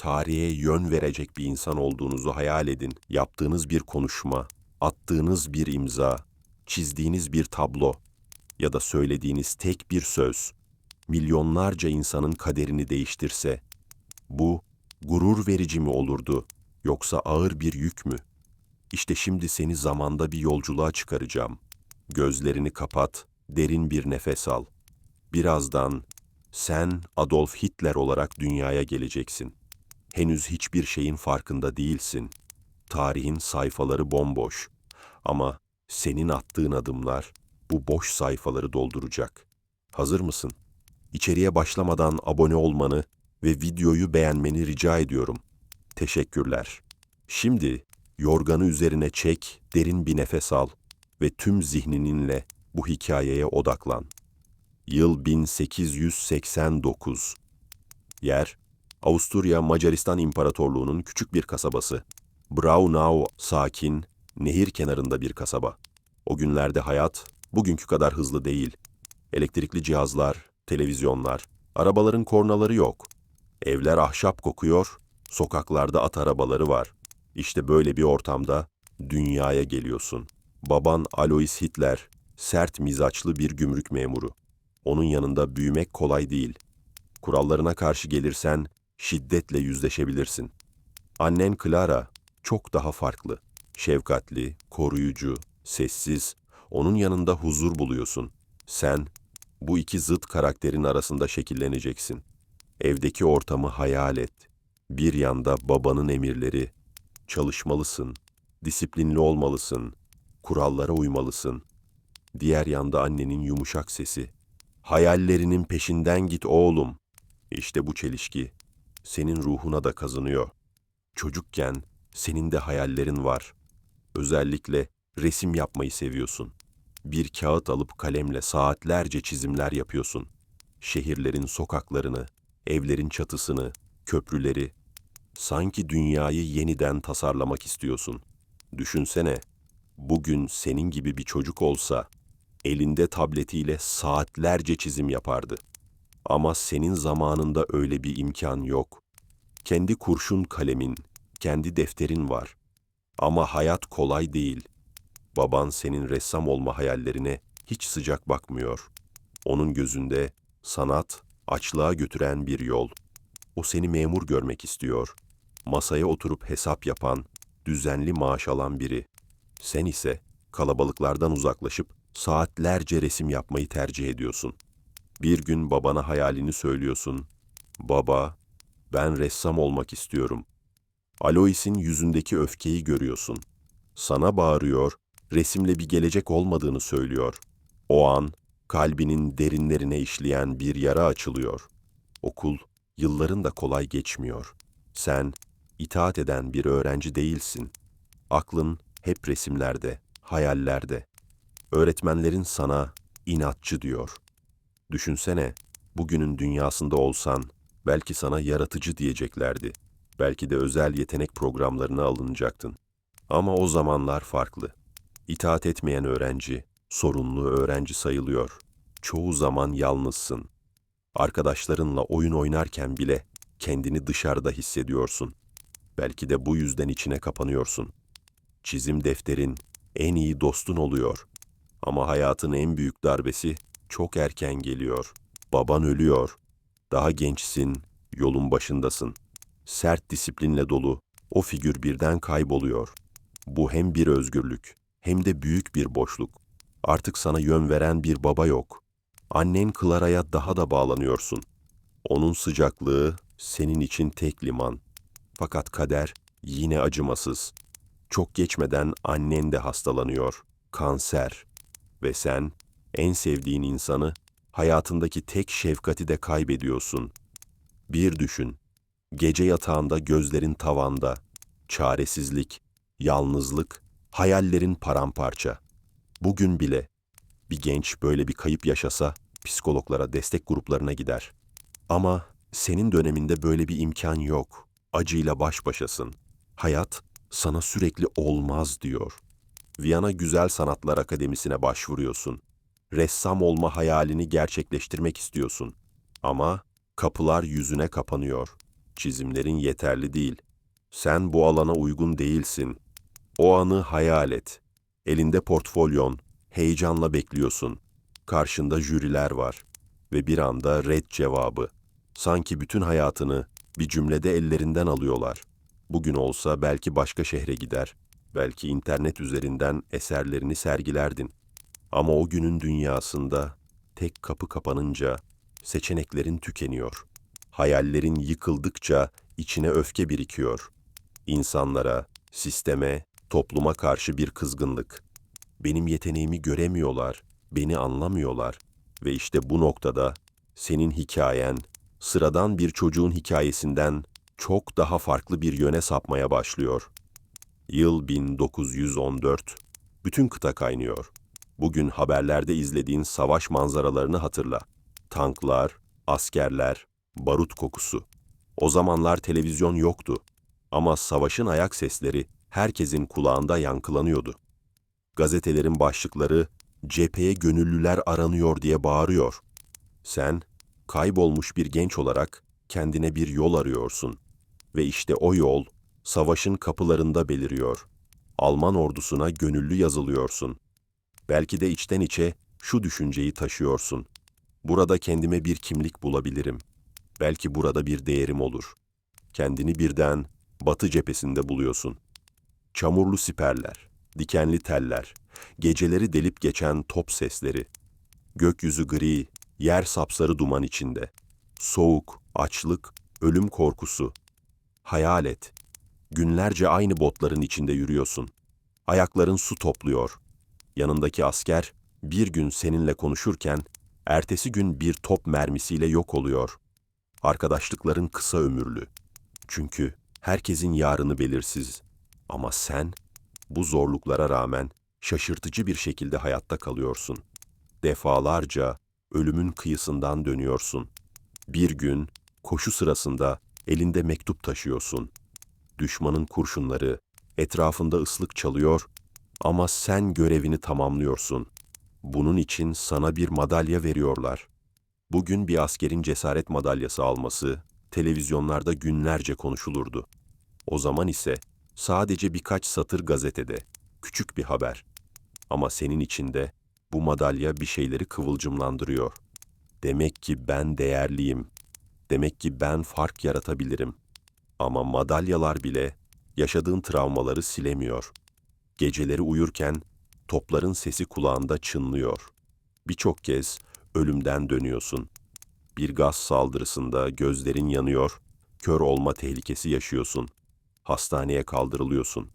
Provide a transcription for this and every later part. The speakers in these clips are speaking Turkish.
tarihe yön verecek bir insan olduğunuzu hayal edin. Yaptığınız bir konuşma, attığınız bir imza, çizdiğiniz bir tablo ya da söylediğiniz tek bir söz milyonlarca insanın kaderini değiştirse bu gurur verici mi olurdu yoksa ağır bir yük mü? İşte şimdi seni zamanda bir yolculuğa çıkaracağım. Gözlerini kapat, derin bir nefes al. Birazdan sen Adolf Hitler olarak dünyaya geleceksin. Henüz hiçbir şeyin farkında değilsin. Tarihin sayfaları bomboş. Ama senin attığın adımlar bu boş sayfaları dolduracak. Hazır mısın? İçeriye başlamadan abone olmanı ve videoyu beğenmeni rica ediyorum. Teşekkürler. Şimdi yorganı üzerine çek, derin bir nefes al ve tüm zihnininle bu hikayeye odaklan. Yıl 1889. Yer, Avusturya Macaristan İmparatorluğu'nun küçük bir kasabası. Braunau sakin, nehir kenarında bir kasaba. O günlerde hayat bugünkü kadar hızlı değil. Elektrikli cihazlar, televizyonlar, arabaların kornaları yok. Evler ahşap kokuyor, sokaklarda at arabaları var. İşte böyle bir ortamda dünyaya geliyorsun. Baban Alois Hitler, sert mizaçlı bir gümrük memuru. Onun yanında büyümek kolay değil. Kurallarına karşı gelirsen şiddetle yüzleşebilirsin. Annen Clara çok daha farklı. Şefkatli, koruyucu, sessiz, onun yanında huzur buluyorsun. Sen bu iki zıt karakterin arasında şekilleneceksin. Evdeki ortamı hayal et. Bir yanda babanın emirleri, çalışmalısın, disiplinli olmalısın, kurallara uymalısın. Diğer yanda annenin yumuşak sesi. Hayallerinin peşinden git oğlum. İşte bu çelişki senin ruhuna da kazınıyor. Çocukken senin de hayallerin var. Özellikle resim yapmayı seviyorsun. Bir kağıt alıp kalemle saatlerce çizimler yapıyorsun. Şehirlerin sokaklarını, evlerin çatısını, köprüleri, sanki dünyayı yeniden tasarlamak istiyorsun. Düşünsene, bugün senin gibi bir çocuk olsa, elinde tabletiyle saatlerce çizim yapardı. Ama senin zamanında öyle bir imkan yok. Kendi kurşun kalemin, kendi defterin var. Ama hayat kolay değil. Baban senin ressam olma hayallerine hiç sıcak bakmıyor. Onun gözünde sanat açlığa götüren bir yol. O seni memur görmek istiyor. Masaya oturup hesap yapan, düzenli maaş alan biri. Sen ise kalabalıklardan uzaklaşıp saatlerce resim yapmayı tercih ediyorsun. Bir gün babana hayalini söylüyorsun. Baba, ben ressam olmak istiyorum. Alois'in yüzündeki öfkeyi görüyorsun. Sana bağırıyor, resimle bir gelecek olmadığını söylüyor. O an kalbinin derinlerine işleyen bir yara açılıyor. Okul yılların da kolay geçmiyor. Sen itaat eden bir öğrenci değilsin. Aklın hep resimlerde, hayallerde. Öğretmenlerin sana inatçı diyor. Düşünsene, bugünün dünyasında olsan belki sana yaratıcı diyeceklerdi. Belki de özel yetenek programlarına alınacaktın. Ama o zamanlar farklı. İtaat etmeyen öğrenci, sorunlu öğrenci sayılıyor. Çoğu zaman yalnızsın. Arkadaşlarınla oyun oynarken bile kendini dışarıda hissediyorsun. Belki de bu yüzden içine kapanıyorsun. Çizim defterin en iyi dostun oluyor. Ama hayatın en büyük darbesi çok erken geliyor. Baban ölüyor. Daha gençsin, yolun başındasın. Sert disiplinle dolu o figür birden kayboluyor. Bu hem bir özgürlük hem de büyük bir boşluk. Artık sana yön veren bir baba yok. Annen Clara'ya daha da bağlanıyorsun. Onun sıcaklığı senin için tek liman. Fakat kader yine acımasız. Çok geçmeden annen de hastalanıyor. Kanser. Ve sen en sevdiğin insanı, hayatındaki tek şefkati de kaybediyorsun. Bir düşün. Gece yatağında gözlerin tavanda. Çaresizlik, yalnızlık, hayallerin paramparça. Bugün bile bir genç böyle bir kayıp yaşasa psikologlara, destek gruplarına gider. Ama senin döneminde böyle bir imkan yok. Acıyla baş başasın. Hayat sana sürekli olmaz diyor. Viyana Güzel Sanatlar Akademisi'ne başvuruyorsun. Ressam olma hayalini gerçekleştirmek istiyorsun. Ama kapılar yüzüne kapanıyor. çizimlerin yeterli değil. Sen bu alana uygun değilsin. O anı hayal et. Elinde portfolyon, heyecanla bekliyorsun. Karşında jüriler var ve bir anda red cevabı. Sanki bütün hayatını bir cümlede ellerinden alıyorlar. Bugün olsa belki başka şehre gider, belki internet üzerinden eserlerini sergilerdin. Ama o günün dünyasında tek kapı kapanınca seçeneklerin tükeniyor. Hayallerin yıkıldıkça içine öfke birikiyor. İnsanlara, sisteme, topluma karşı bir kızgınlık. Benim yeteneğimi göremiyorlar, beni anlamıyorlar ve işte bu noktada senin hikayen sıradan bir çocuğun hikayesinden çok daha farklı bir yöne sapmaya başlıyor. Yıl 1914. Bütün kıta kaynıyor. Bugün haberlerde izlediğin savaş manzaralarını hatırla. Tanklar, askerler, barut kokusu. O zamanlar televizyon yoktu ama savaşın ayak sesleri herkesin kulağında yankılanıyordu. Gazetelerin başlıkları cepheye gönüllüler aranıyor diye bağırıyor. Sen kaybolmuş bir genç olarak kendine bir yol arıyorsun ve işte o yol savaşın kapılarında beliriyor. Alman ordusuna gönüllü yazılıyorsun. Belki de içten içe şu düşünceyi taşıyorsun. Burada kendime bir kimlik bulabilirim. Belki burada bir değerim olur. Kendini birden batı cephesinde buluyorsun. Çamurlu siperler, dikenli teller, geceleri delip geçen top sesleri. Gökyüzü gri, yer sapsarı duman içinde. Soğuk, açlık, ölüm korkusu. Hayal et. Günlerce aynı botların içinde yürüyorsun. Ayakların su topluyor. Yanındaki asker bir gün seninle konuşurken ertesi gün bir top mermisiyle yok oluyor. Arkadaşlıkların kısa ömürlü. Çünkü herkesin yarını belirsiz. Ama sen bu zorluklara rağmen şaşırtıcı bir şekilde hayatta kalıyorsun. Defalarca ölümün kıyısından dönüyorsun. Bir gün koşu sırasında elinde mektup taşıyorsun. Düşmanın kurşunları etrafında ıslık çalıyor ama sen görevini tamamlıyorsun. Bunun için sana bir madalya veriyorlar. Bugün bir askerin cesaret madalyası alması televizyonlarda günlerce konuşulurdu. O zaman ise sadece birkaç satır gazetede, küçük bir haber. Ama senin içinde bu madalya bir şeyleri kıvılcımlandırıyor. Demek ki ben değerliyim. Demek ki ben fark yaratabilirim. Ama madalyalar bile yaşadığın travmaları silemiyor. Geceleri uyurken topların sesi kulağında çınlıyor. Birçok kez ölümden dönüyorsun. Bir gaz saldırısında gözlerin yanıyor, kör olma tehlikesi yaşıyorsun. Hastaneye kaldırılıyorsun.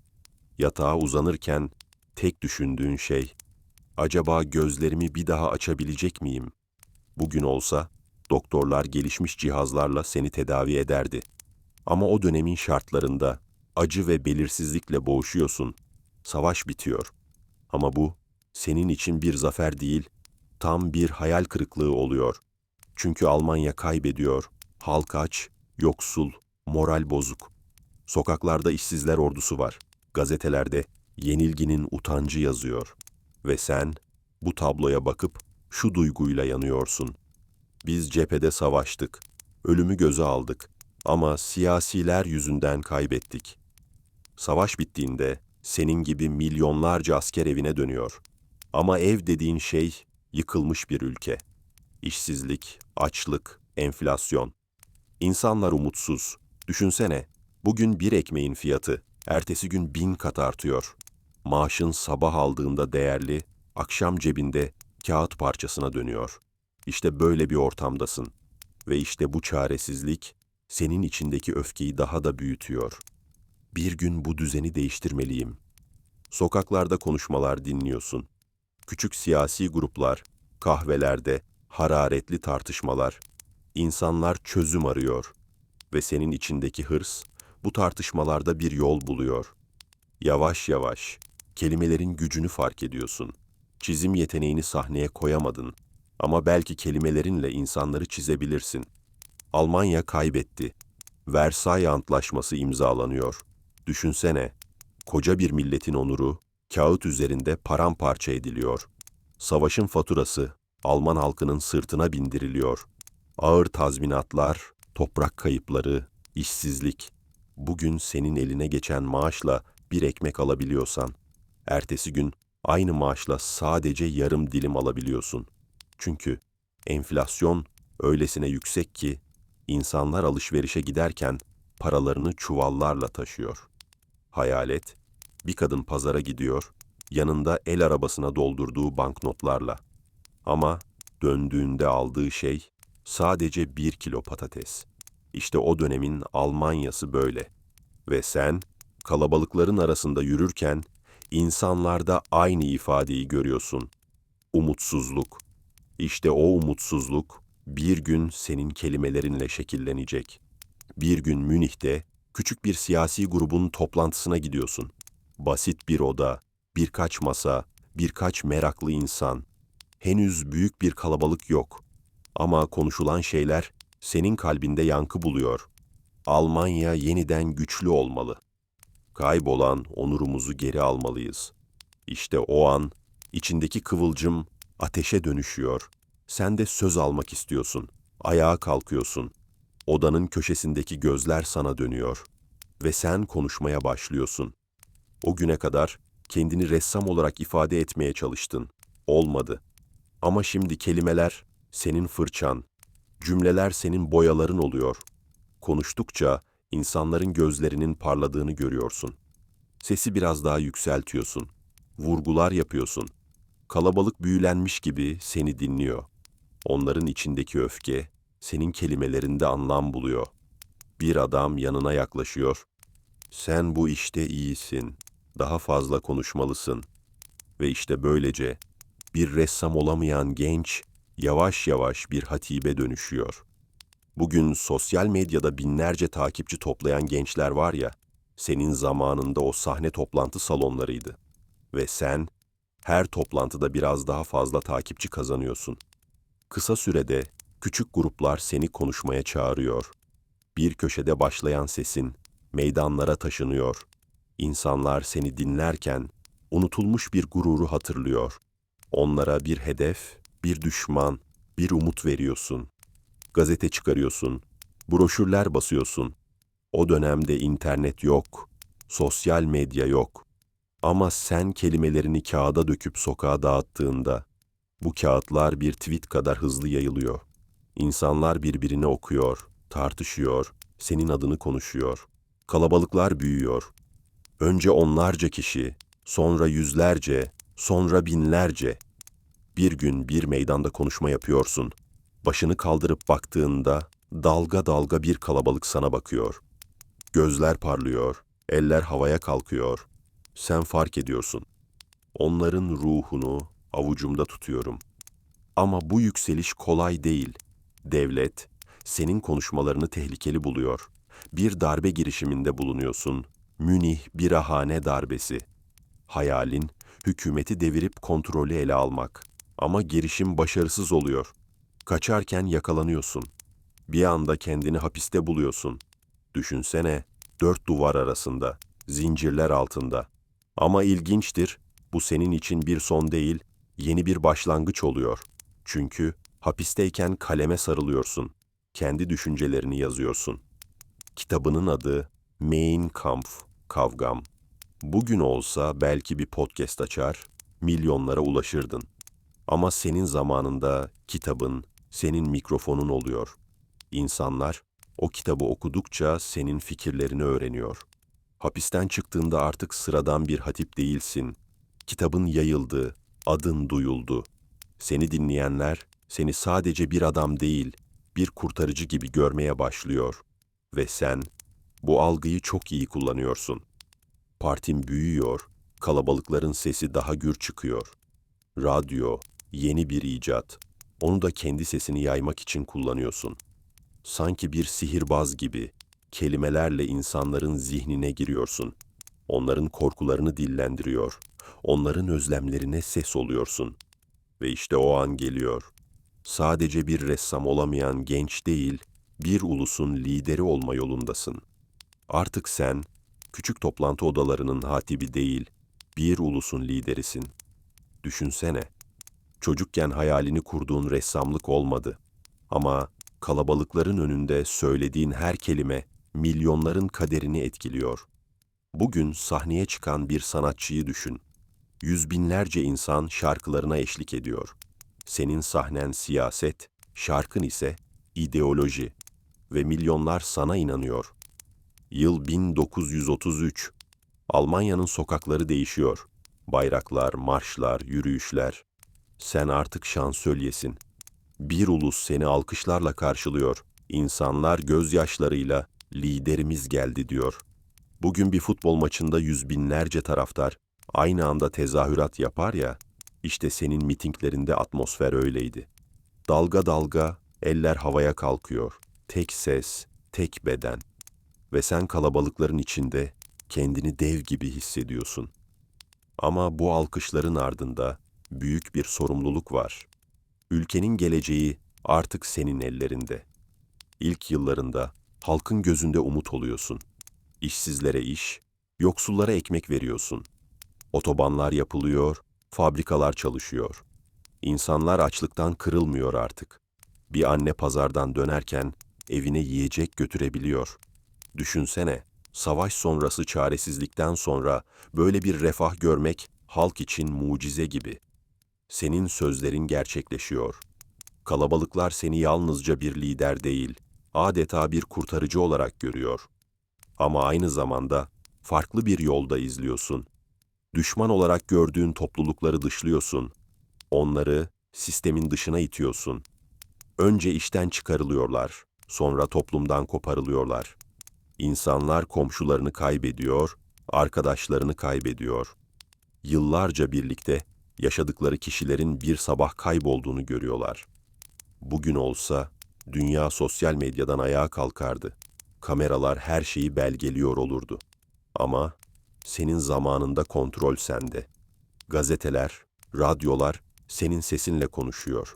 Yatağa uzanırken tek düşündüğün şey, acaba gözlerimi bir daha açabilecek miyim? Bugün olsa doktorlar gelişmiş cihazlarla seni tedavi ederdi. Ama o dönemin şartlarında acı ve belirsizlikle boğuşuyorsun. Savaş bitiyor. Ama bu senin için bir zafer değil, tam bir hayal kırıklığı oluyor. Çünkü Almanya kaybediyor. Halk aç, yoksul, moral bozuk. Sokaklarda işsizler ordusu var. Gazetelerde yenilginin utancı yazıyor. Ve sen bu tabloya bakıp şu duyguyla yanıyorsun. Biz cephede savaştık. Ölümü göze aldık. Ama siyasiler yüzünden kaybettik. Savaş bittiğinde senin gibi milyonlarca asker evine dönüyor. Ama ev dediğin şey yıkılmış bir ülke. İşsizlik, açlık, enflasyon. İnsanlar umutsuz. Düşünsene, bugün bir ekmeğin fiyatı, ertesi gün bin kat artıyor. Maaşın sabah aldığında değerli, akşam cebinde kağıt parçasına dönüyor. İşte böyle bir ortamdasın. Ve işte bu çaresizlik senin içindeki öfkeyi daha da büyütüyor. Bir gün bu düzeni değiştirmeliyim. Sokaklarda konuşmalar dinliyorsun. Küçük siyasi gruplar, kahvelerde hararetli tartışmalar. İnsanlar çözüm arıyor ve senin içindeki hırs bu tartışmalarda bir yol buluyor. Yavaş yavaş kelimelerin gücünü fark ediyorsun. Çizim yeteneğini sahneye koyamadın ama belki kelimelerinle insanları çizebilirsin. Almanya kaybetti. Versay Antlaşması imzalanıyor. Düşünsene, koca bir milletin onuru kağıt üzerinde paramparça ediliyor. Savaşın faturası Alman halkının sırtına bindiriliyor. Ağır tazminatlar, toprak kayıpları, işsizlik. Bugün senin eline geçen maaşla bir ekmek alabiliyorsan, ertesi gün aynı maaşla sadece yarım dilim alabiliyorsun. Çünkü enflasyon öylesine yüksek ki insanlar alışverişe giderken paralarını çuvallarla taşıyor. Hayal et, bir kadın pazara gidiyor, yanında el arabasına doldurduğu banknotlarla. Ama döndüğünde aldığı şey sadece bir kilo patates. İşte o dönemin Almanyası böyle. Ve sen kalabalıkların arasında yürürken insanlarda aynı ifadeyi görüyorsun. Umutsuzluk. İşte o umutsuzluk bir gün senin kelimelerinle şekillenecek. Bir gün Münih'te küçük bir siyasi grubun toplantısına gidiyorsun. Basit bir oda, birkaç masa, birkaç meraklı insan. Henüz büyük bir kalabalık yok. Ama konuşulan şeyler senin kalbinde yankı buluyor. Almanya yeniden güçlü olmalı. Kaybolan onurumuzu geri almalıyız. İşte o an içindeki kıvılcım ateşe dönüşüyor. Sen de söz almak istiyorsun. Ayağa kalkıyorsun. Odanın köşesindeki gözler sana dönüyor ve sen konuşmaya başlıyorsun. O güne kadar kendini ressam olarak ifade etmeye çalıştın. Olmadı. Ama şimdi kelimeler senin fırçan, cümleler senin boyaların oluyor. Konuştukça insanların gözlerinin parladığını görüyorsun. Sesi biraz daha yükseltiyorsun. Vurgular yapıyorsun. Kalabalık büyülenmiş gibi seni dinliyor. Onların içindeki öfke senin kelimelerinde anlam buluyor. Bir adam yanına yaklaşıyor. Sen bu işte iyisin. Daha fazla konuşmalısın. Ve işte böylece bir ressam olamayan genç yavaş yavaş bir hatibe dönüşüyor. Bugün sosyal medyada binlerce takipçi toplayan gençler var ya, senin zamanında o sahne toplantı salonlarıydı. Ve sen her toplantıda biraz daha fazla takipçi kazanıyorsun. Kısa sürede küçük gruplar seni konuşmaya çağırıyor. Bir köşede başlayan sesin meydanlara taşınıyor. İnsanlar seni dinlerken unutulmuş bir gururu hatırlıyor. Onlara bir hedef, bir düşman, bir umut veriyorsun. Gazete çıkarıyorsun, broşürler basıyorsun. O dönemde internet yok, sosyal medya yok. Ama sen kelimelerini kağıda döküp sokağa dağıttığında bu kağıtlar bir tweet kadar hızlı yayılıyor. İnsanlar birbirini okuyor, tartışıyor, senin adını konuşuyor. Kalabalıklar büyüyor. Önce onlarca kişi, sonra yüzlerce, sonra binlerce. Bir gün bir meydanda konuşma yapıyorsun. Başını kaldırıp baktığında dalga dalga bir kalabalık sana bakıyor. Gözler parlıyor, eller havaya kalkıyor. Sen fark ediyorsun. Onların ruhunu avucumda tutuyorum. Ama bu yükseliş kolay değil. Devlet senin konuşmalarını tehlikeli buluyor. Bir darbe girişiminde bulunuyorsun. Münih birahane darbesi. Hayalin hükümeti devirip kontrolü ele almak. Ama girişim başarısız oluyor. Kaçarken yakalanıyorsun. Bir anda kendini hapiste buluyorsun. Düşünsene, dört duvar arasında, zincirler altında. Ama ilginçtir, bu senin için bir son değil, yeni bir başlangıç oluyor. Çünkü hapisteyken kaleme sarılıyorsun. Kendi düşüncelerini yazıyorsun. Kitabının adı Mein Kampf, Kavgam. Bugün olsa belki bir podcast açar, milyonlara ulaşırdın. Ama senin zamanında kitabın, senin mikrofonun oluyor. İnsanlar o kitabı okudukça senin fikirlerini öğreniyor. Hapisten çıktığında artık sıradan bir hatip değilsin. Kitabın yayıldı, adın duyuldu. Seni dinleyenler seni sadece bir adam değil, bir kurtarıcı gibi görmeye başlıyor. Ve sen bu algıyı çok iyi kullanıyorsun. Partin büyüyor, kalabalıkların sesi daha gür çıkıyor. Radyo, yeni bir icat. Onu da kendi sesini yaymak için kullanıyorsun. Sanki bir sihirbaz gibi kelimelerle insanların zihnine giriyorsun. Onların korkularını dillendiriyor. Onların özlemlerine ses oluyorsun. Ve işte o an geliyor. Sadece bir ressam olamayan genç değil, bir ulusun lideri olma yolundasın. Artık sen, küçük toplantı odalarının hatibi değil, bir ulusun liderisin. Düşünsene, çocukken hayalini kurduğun ressamlık olmadı. Ama kalabalıkların önünde söylediğin her kelime milyonların kaderini etkiliyor. Bugün sahneye çıkan bir sanatçıyı düşün. Yüz binlerce insan şarkılarına eşlik ediyor. Senin sahnen siyaset, şarkın ise ideoloji ve milyonlar sana inanıyor. Yıl 1933. Almanya'nın sokakları değişiyor. Bayraklar, marşlar, yürüyüşler. Sen artık şansölyesin. Bir ulus seni alkışlarla karşılıyor. İnsanlar gözyaşlarıyla liderimiz geldi diyor. Bugün bir futbol maçında yüz binlerce taraftar aynı anda tezahürat yapar ya, işte senin mitinglerinde atmosfer öyleydi. Dalga dalga eller havaya kalkıyor. Tek ses, tek beden. Ve sen kalabalıkların içinde kendini dev gibi hissediyorsun. Ama bu alkışların ardında büyük bir sorumluluk var. Ülkenin geleceği artık senin ellerinde. İlk yıllarında halkın gözünde umut oluyorsun. İşsizlere iş, yoksullara ekmek veriyorsun. Otobanlar yapılıyor, fabrikalar çalışıyor. İnsanlar açlıktan kırılmıyor artık. Bir anne pazardan dönerken evine yiyecek götürebiliyor. Düşünsene, savaş sonrası çaresizlikten sonra böyle bir refah görmek halk için mucize gibi. Senin sözlerin gerçekleşiyor. Kalabalıklar seni yalnızca bir lider değil, adeta bir kurtarıcı olarak görüyor. Ama aynı zamanda farklı bir yolda izliyorsun. Düşman olarak gördüğün toplulukları dışlıyorsun. Onları sistemin dışına itiyorsun. Önce işten çıkarılıyorlar, sonra toplumdan koparılıyorlar. İnsanlar komşularını kaybediyor, arkadaşlarını kaybediyor. Yıllarca birlikte yaşadıkları kişilerin bir sabah kaybolduğunu görüyorlar. Bugün olsa dünya sosyal medyadan ayağa kalkardı. Kameralar her şeyi belgeliyor olurdu. Ama senin zamanında kontrol sende. Gazeteler, radyolar senin sesinle konuşuyor.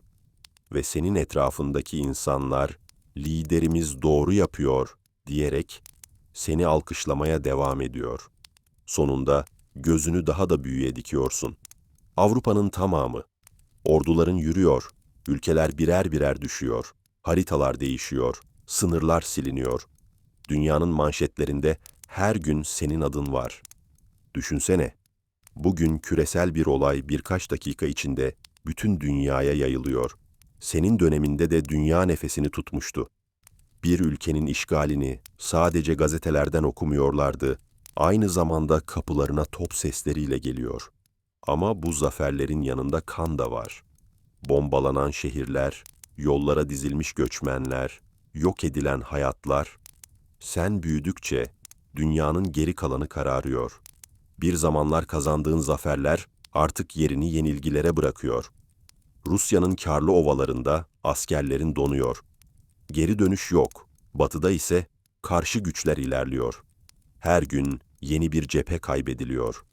Ve senin etrafındaki insanlar liderimiz doğru yapıyor diyerek seni alkışlamaya devam ediyor. Sonunda gözünü daha da büyüye dikiyorsun. Avrupa'nın tamamı. Orduların yürüyor, ülkeler birer birer düşüyor, haritalar değişiyor, sınırlar siliniyor. Dünyanın manşetlerinde her gün senin adın var. Düşünsene, bugün küresel bir olay birkaç dakika içinde bütün dünyaya yayılıyor. Senin döneminde de dünya nefesini tutmuştu. Bir ülkenin işgalini sadece gazetelerden okumuyorlardı. Aynı zamanda kapılarına top sesleriyle geliyor. Ama bu zaferlerin yanında kan da var. Bombalanan şehirler, yollara dizilmiş göçmenler, yok edilen hayatlar. Sen büyüdükçe dünyanın geri kalanı kararıyor. Bir zamanlar kazandığın zaferler artık yerini yenilgilere bırakıyor. Rusya'nın karlı ovalarında askerlerin donuyor. Geri dönüş yok. Batıda ise karşı güçler ilerliyor. Her gün yeni bir cephe kaybediliyor.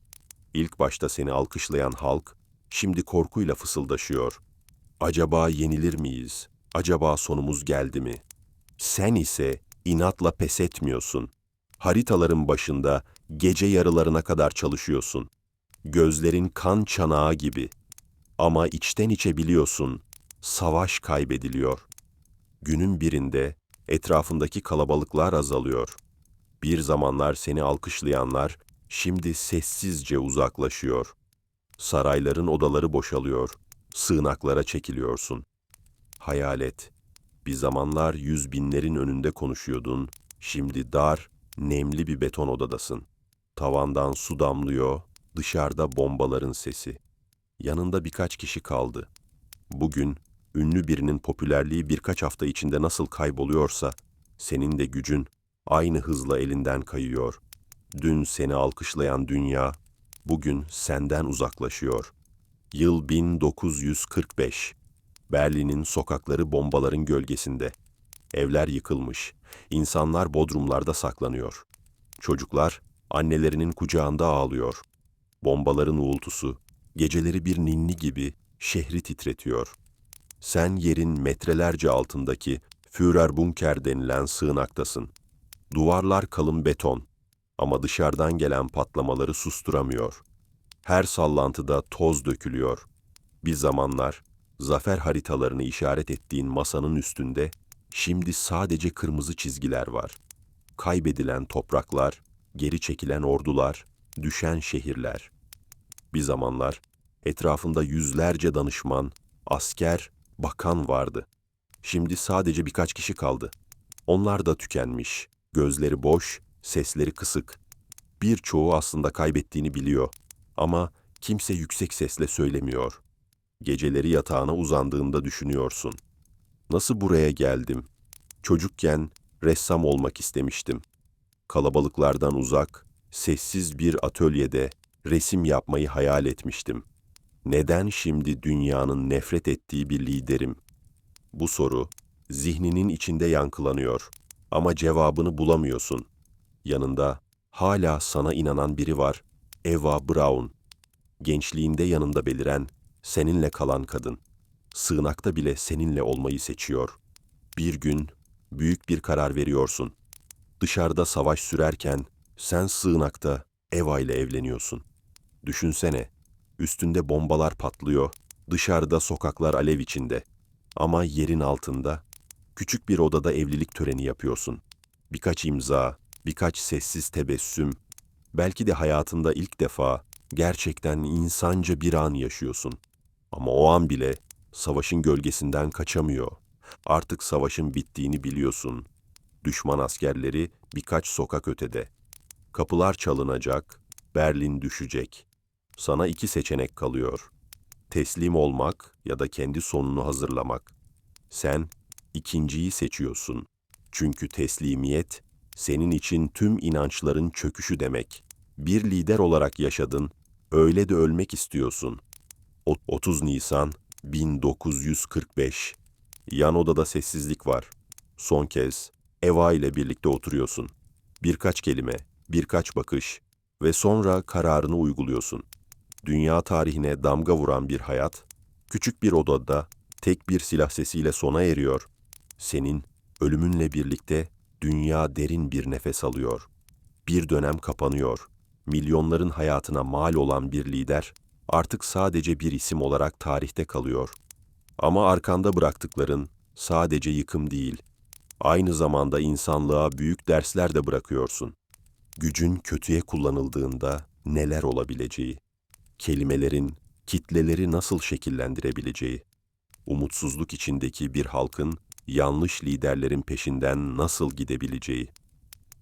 İlk başta seni alkışlayan halk şimdi korkuyla fısıldaşıyor. Acaba yenilir miyiz? Acaba sonumuz geldi mi? Sen ise inatla pes etmiyorsun. Haritaların başında gece yarılarına kadar çalışıyorsun. Gözlerin kan çanağı gibi. Ama içten içe biliyorsun, savaş kaybediliyor. Günün birinde etrafındaki kalabalıklar azalıyor. Bir zamanlar seni alkışlayanlar şimdi sessizce uzaklaşıyor. Sarayların odaları boşalıyor, sığınaklara çekiliyorsun. Hayal et, bir zamanlar yüz binlerin önünde konuşuyordun, şimdi dar, nemli bir beton odadasın. Tavandan su damlıyor, dışarıda bombaların sesi. Yanında birkaç kişi kaldı. Bugün ünlü birinin popülerliği birkaç hafta içinde nasıl kayboluyorsa, senin de gücün aynı hızla elinden kayıyor. Dün seni alkışlayan dünya, bugün senden uzaklaşıyor. Yıl 1945. Berlin'in sokakları bombaların gölgesinde. Evler yıkılmış, insanlar bodrumlarda saklanıyor. Çocuklar annelerinin kucağında ağlıyor. Bombaların uğultusu, geceleri bir ninni gibi şehri titretiyor. Sen yerin metrelerce altındaki Führer Bunker denilen sığınaktasın. Duvarlar kalın beton ama dışarıdan gelen patlamaları susturamıyor. Her sallantıda toz dökülüyor. Bir zamanlar zafer haritalarını işaret ettiğin masanın üstünde şimdi sadece kırmızı çizgiler var. kaybedilen topraklar, geri çekilen ordular, düşen şehirler. Bir zamanlar etrafında yüzlerce danışman, asker, bakan vardı. Şimdi sadece birkaç kişi kaldı. Onlar da tükenmiş, gözleri boş, sesleri kısık. Birçoğu aslında kaybettiğini biliyor ama kimse yüksek sesle söylemiyor. Geceleri yatağına uzandığında düşünüyorsun. Nasıl buraya geldim? Çocukken ressam olmak istemiştim. Kalabalıklardan uzak, sessiz bir atölyede resim yapmayı hayal etmiştim. Neden şimdi dünyanın nefret ettiği bir liderim? Bu soru zihninin içinde yankılanıyor ama cevabını bulamıyorsun. Yanında hala sana inanan biri var. Eva Braun. Gençliğinde yanında beliren, seninle kalan kadın. Sığınakta bile seninle olmayı seçiyor. Bir gün büyük bir karar veriyorsun. Dışarıda savaş sürerken sen sığınakta Eva ile evleniyorsun. Düşünsene, üstünde bombalar patlıyor, dışarıda sokaklar alev içinde. Ama yerin altında, küçük bir odada evlilik töreni yapıyorsun. Birkaç imza, birkaç sessiz tebessüm, belki de hayatında ilk defa gerçekten insanca bir an yaşıyorsun. Ama o an bile savaşın gölgesinden kaçamıyor. Artık savaşın bittiğini biliyorsun. Düşman askerleri birkaç sokak ötede. Kapılar çalınacak, Berlin düşecek. Sana iki seçenek kalıyor. Teslim olmak ya da kendi sonunu hazırlamak. Sen ikinciyi seçiyorsun. Çünkü teslimiyet senin için tüm inançların çöküşü demek. Bir lider olarak yaşadın, öyle de ölmek istiyorsun. O- 30 Nisan 1945. Yan odada sessizlik var. Son kez Eva ile birlikte oturuyorsun. Birkaç kelime, birkaç bakış ve sonra kararını uyguluyorsun. Dünya tarihine damga vuran bir hayat, küçük bir odada tek bir silah sesiyle sona eriyor. Senin ölümünle birlikte dünya derin bir nefes alıyor. Bir dönem kapanıyor. Milyonların hayatına mal olan bir lider artık sadece bir isim olarak tarihte kalıyor. Ama arkanda bıraktıkların sadece yıkım değil, aynı zamanda insanlığa büyük dersler de bırakıyorsun. Gücün kötüye kullanıldığında neler olabileceği, kelimelerin kitleleri nasıl şekillendirebileceği, umutsuzluk içindeki bir halkın yanlış liderlerin peşinden nasıl gidebileceği.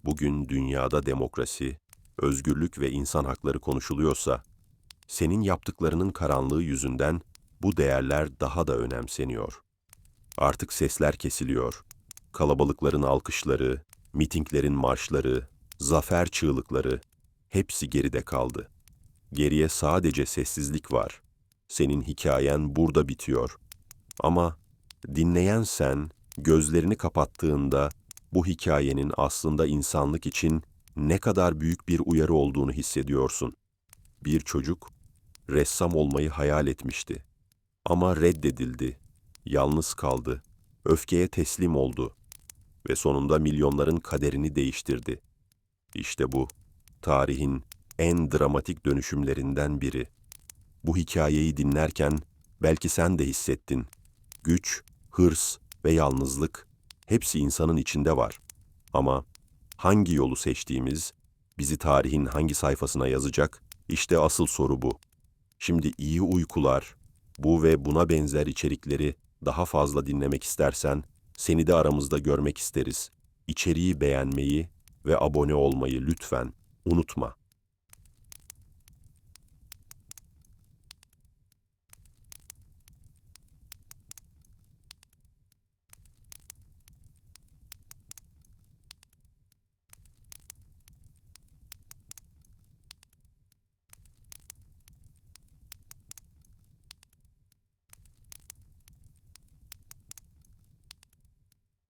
Bugün dünyada demokrasi, özgürlük ve insan hakları konuşuluyorsa, senin yaptıklarının karanlığı yüzünden bu değerler daha da önemseniyor. Artık sesler kesiliyor. Kalabalıkların alkışları, mitinglerin marşları, zafer çığlıkları hepsi geride kaldı. Geriye sadece sessizlik var. Senin hikayen burada bitiyor. Ama dinleyen sen gözlerini kapattığında bu hikayenin aslında insanlık için ne kadar büyük bir uyarı olduğunu hissediyorsun. Bir çocuk ressam olmayı hayal etmişti. Ama reddedildi, yalnız kaldı, öfkeye teslim oldu ve sonunda milyonların kaderini değiştirdi. İşte bu, tarihin en dramatik dönüşümlerinden biri. Bu hikayeyi dinlerken belki sen de hissettin. Güç, hırs ve yalnızlık hepsi insanın içinde var. Ama hangi yolu seçtiğimiz bizi tarihin hangi sayfasına yazacak? İşte asıl soru bu. Şimdi iyi uykular, bu ve buna benzer içerikleri daha fazla dinlemek istersen seni de aramızda görmek isteriz. İçeriği beğenmeyi ve abone olmayı lütfen unutma.